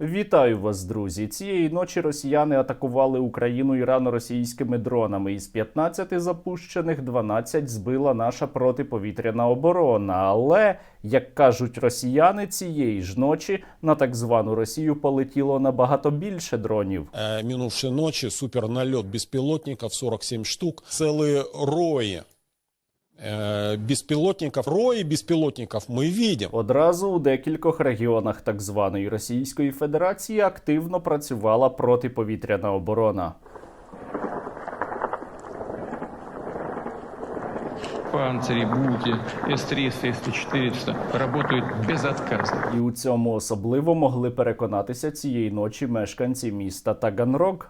Вітаю вас, друзі! Цієї ночі росіяни атакували Україну ірано-російськими дронами. Із 15 запущених 12 збила наша протиповітряна оборона. Але, як кажуть росіяни, цієї ж ночі на так звану Росію полетіло набагато більше дронів. Э, минувшей ночи суперналет беспилотников 47 штук, целые рои э, беспилотников. Рои беспилотников мы видим. Одразу у декількох регіонах так званої Російської Федерації активно працювала протиповітряна оборона. Панцири, Бути, С-300, С-400 работают безотказно. І у цьому особливо могли переконатися цієї ночі мешканці міста Таганрог.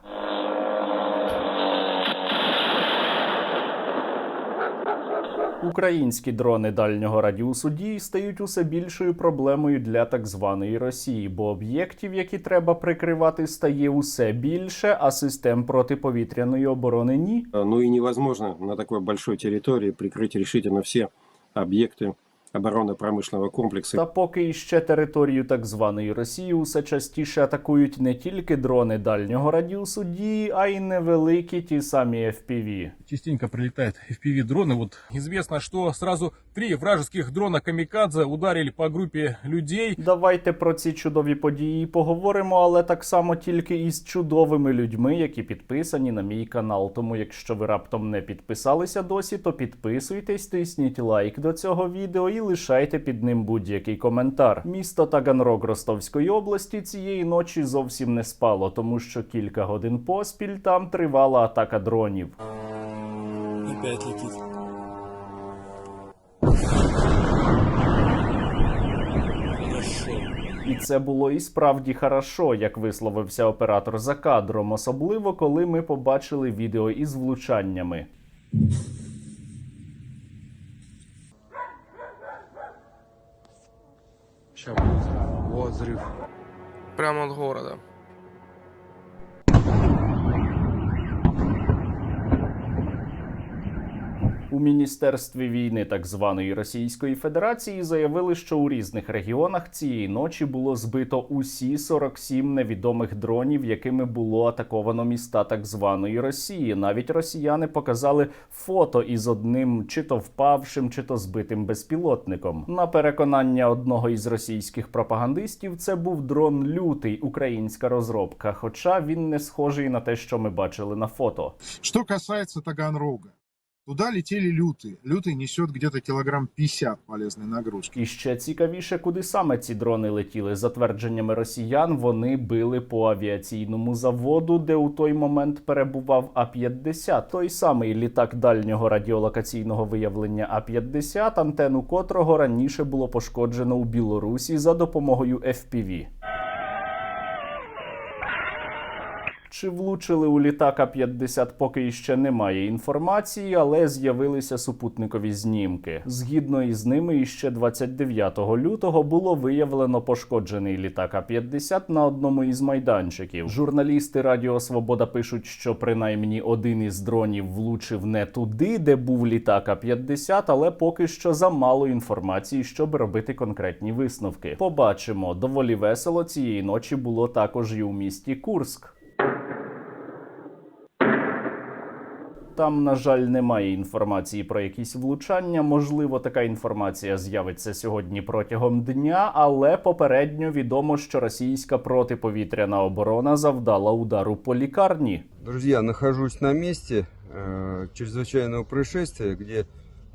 Українські дрони дальнього радіусу дії стають усе більшою проблемою для так званої Росії, бо об'єктів, які треба прикривати, стає усе більше, а систем протиповітряної оборони ні. Ну и невозможно на такой большой территории прикрыть решительно все объекты оборонно-промышленного комплекса. Та поки іще територію так званої Росії усе частіше атакують не тільки дрони дальнього радіусу дії, а й невеликі ті самі FPV. частенько прилетают FPV-дроны. Вот известно, что сразу три вражеских дрона «Камикадзе» ударили по группе людей. Давайте про ці чудові події поговоримо, але так само тільки із чудовими людьми, які підписані на мій канал. Тому, якщо ви раптом не підписалися досі, то підписуйтесь, тисніть лайк до цього відео і лишайте під ним будь-який коментар. Місто Таганрог Ростовської області цієї ночі зовсім не спало, тому що кілька годин поспіль там тривала атака дронів. Опять летит. І це було і справді хорошо, як висловився оператор за кадром, особливо коли ми побачили відео із влучаннями. Вот взрыв. Прямо от города. У міністерстві війни так званої Російської Федерації заявили, що у різних регіонах цієї ночі було збито усі 47 невідомих дронів, якими було атаковано міста так званої Росії. Навіть росіяни показали фото із одним чи то впавшим, чи то збитим безпілотником. На переконання одного із російських пропагандистів, це був дрон лютий, українська розробка. Хоча він не схожий на те, що ми бачили на фото. Что касается Таганрога, туда летели лютые. Лютый несет где-то килограмм 50 полезной нагрузки. І ще цікавіше, куди саме ці дрони летіли. За твердженнями росіян, вони били по авіаційному заводу, де у той момент перебував А-50. Той самий літак дальнього радіолокаційного виявлення А-50, антенну котрого раніше було пошкоджено у Білорусі за допомогою FPV. Чи влучили у літака 50 поки іще немає інформації, але з'явилися супутникові знімки. Згідно із ними, іще 29 лютого було виявлено пошкоджений літака 50 на одному із майданчиків. Журналісти Радіо Свобода пишуть, що принаймні один із дронів влучив не туди, де був літака 50, але поки що замало інформації, щоб робити конкретні висновки. Побачимо, доволі весело цієї ночі було також і у місті Курск. Там, на жаль, немає інформації про якісь влучання. Можливо, така інформація з'явиться сьогодні протягом дня, але попередньо відомо, що російська протиповітряна оборона завдала удару по лікарні. Друзья, нахожусь на місці э, чрезвычайного происшествия, где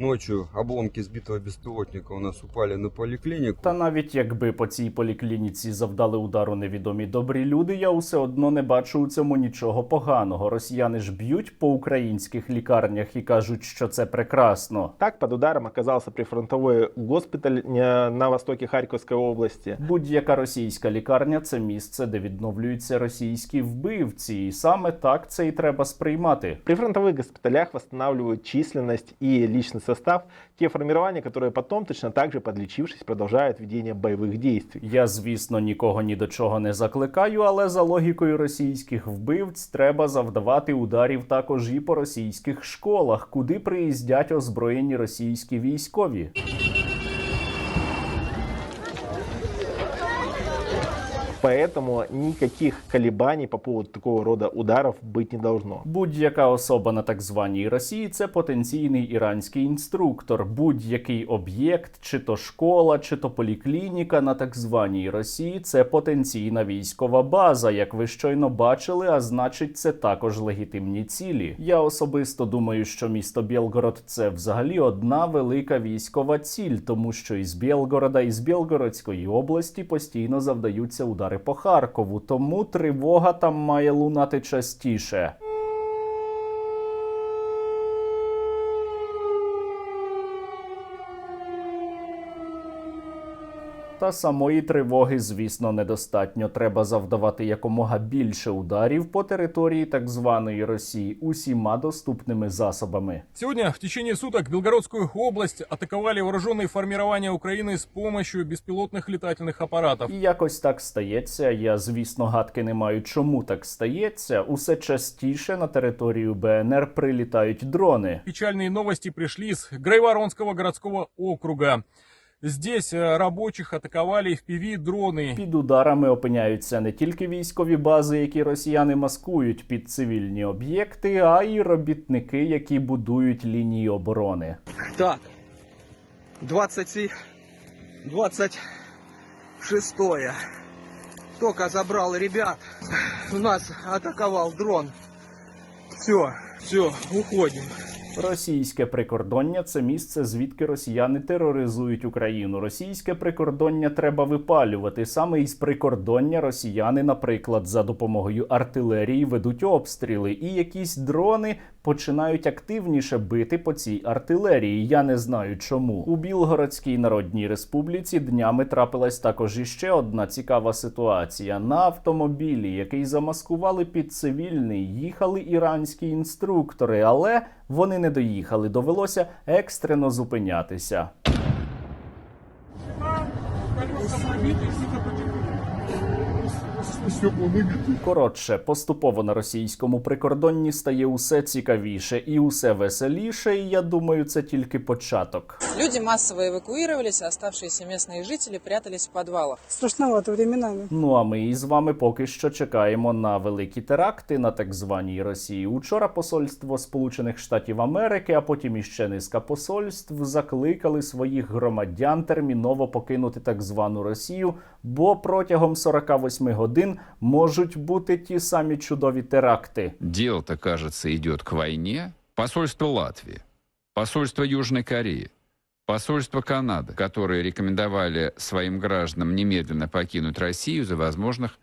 ночью обломки сбитого беспилотника у нас упали на поликлинику. Та навіть якби по цій поліклініці завдали удару невідомі добрі люди, я усе одно не бачу у цьому нічого поганого. Росіяни ж б'ють по українських лікарнях і кажуть, що це прекрасно. Так под ударом оказался прифронтовой госпиталь э, на востоке Харьковской области. Будь-яка російська лікарня це місце, де відновлюються російські вбивці, і саме так це і треба сприймати. При фронтовых госпиталях восстанавливают численность и личный состав те формирования, которые потом точно так же подлечившись продолжают ведення бойових дій. Я, звісно, нікого ні до чого не закликаю, але за логікою російських вбивць треба завдавати ударів також і по російських школах, куди приїздять озброєні російські військові. Поэтому никаких колебаний по поводу такого рода ударов быть не должно. Будь-яка особа на так званій Росії це потенційний іранський інструктор. Будь-який об'єкт, чи то школа, чи то поліклініка на так званій Росії це потенційна військова база, як ви щойно бачили, а значить, це також легітимні цілі. Я особисто думаю, що місто Білгород це взагалі одна велика військова ціль, тому що із Білгорода, із Білгородської області постійно завдаються удари по Харкову, тому тривога там має лунати частіше. Та самої тривоги, звісно, недостатньо. Треба завдавати якомога більше ударів по території так званої Росії усіма доступними засобами. Сегодня в течение суток Белгородскую область атаковали вооруженные формирования Украины с помощью беспилотных летательных аппаратов. І якось так стається. Я, звісно, гадки не маю, чому так стається. Усе частіше на територію БНР прилітають дрони. Печальные новости пришли из Грайворонского городского округа. Здесь э, рабочих атаковали FPV-дроны. Під ударами опиняються не тільки військові бази, які росіяни маскують під цивільні об'єкти, а й робітники, які будують лінії оборони. Так, 20, 26 Только забрал ребят. У нас атаковал дрон. Все, все, уходим. Російське прикордоння це місце, звідки росіяни тероризують Україну. Російське прикордоння треба випалювати. Саме із прикордоння росіяни, наприклад, за допомогою артилерії ведуть обстріли, і якісь дрони починають активніше бити по цій артилерії. Я не знаю чому. У Білгородській Народній Республіці днями трапилась також іще одна цікава ситуація. На автомобілі, який замаскували під цивільний, їхали іранські інструктори, але вони не доїхали. Довелося екстрено зупинятися. Коротше, поступово на російському прикордонні стає усе цікавіше і усе веселіше. І я думаю, це тільки початок. Люди массово эвакуировались, а оставшиеся местные жители прятались в подвалах. Страшновато временами. Ну а ми із вами поки що чекаємо на великі теракти на так званій Росії. Учора посольство Сполучених Штатів Америки, а потім іще низка посольств закликали своїх громадян терміново покинути так звану Росію, бо протягом 48 годин можуть бути ті самі чудові теракти. Дело-то, кажется, идет к войне. Посольство Латвии, посольство Южной Кореи, посольство Канады, которые рекомендовали своим гражданам немедленно покинуть Россию за возможных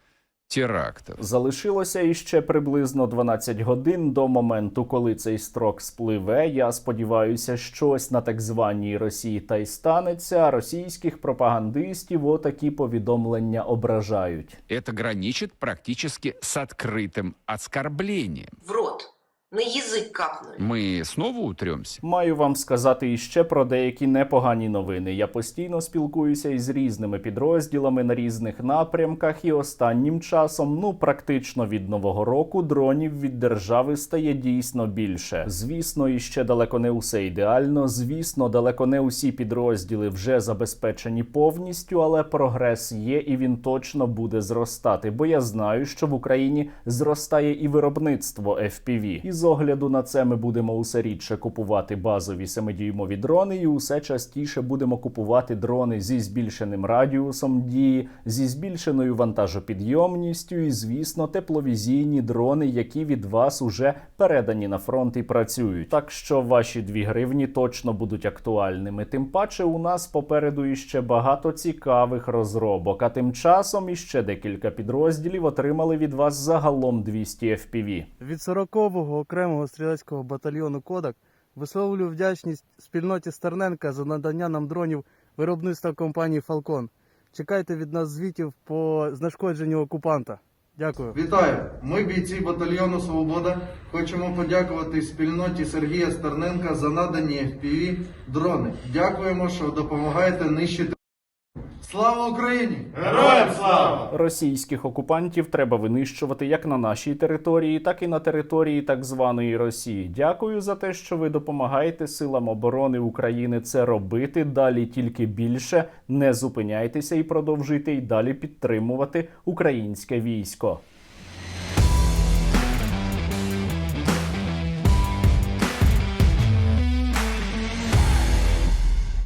терактов. Залишилося іще приблизно 12 годин до моменту, коли цей строк спливе. Я сподіваюся, щось на так званій Росії та й станеться. Російських пропагандистів отакі повідомлення ображають. Это граничит практически с открытым оскорблением. В рот. На язык капнули. Мы снова утремся? Маю вам сказати іще про деякі непогані новини. Я постійно спілкуюся із різними підрозділами на різних напрямках, і останнім часом, ну практично від нового року, дронів від держави стає дійсно більше. Звісно, іще далеко не усе ідеально. Звісно, далеко не усі підрозділи вже забезпечені повністю, але прогрес є і він точно буде зростати. Бо я знаю, що в Україні зростає і виробництво FPV. І з огляду на це ми будемо усе рідше купувати базові семидюймові дрони, і усе частіше будемо купувати дрони зі збільшеним радіусом дії, зі збільшеною вантажопідйомністю, і звісно, тепловізійні дрони, які від вас уже передані на фронт і працюють. Так що ваші дві гривні точно будуть актуальними. Тим паче, у нас попереду іще багато цікавих розробок. А тим часом іще декілька підрозділів отримали від вас загалом 200 FPV. Від 40-го окремого стрілецького батальйону Кодак висловлюю вдячність спільноті Стерненка за надання нам дронів виробництва компанії Falcon. Чекайте від нас звітів по знешкодженню окупанта. Дякую. Вітаю! Ми бійці батальйону Свобода. Хочемо подякувати спільноті Сергія Стерненка за надані FPV дрони. Дякуємо, що допомагаєте нищити Слава Україні! Героям слава! Російських окупантів треба винищувати як на нашій території, так і на території так званої Росії. Дякую за те, що ви допомагаєте силам оборони України це робити. Далі тільки більше. Не зупиняйтеся і продовжуйте й далі підтримувати українське військо.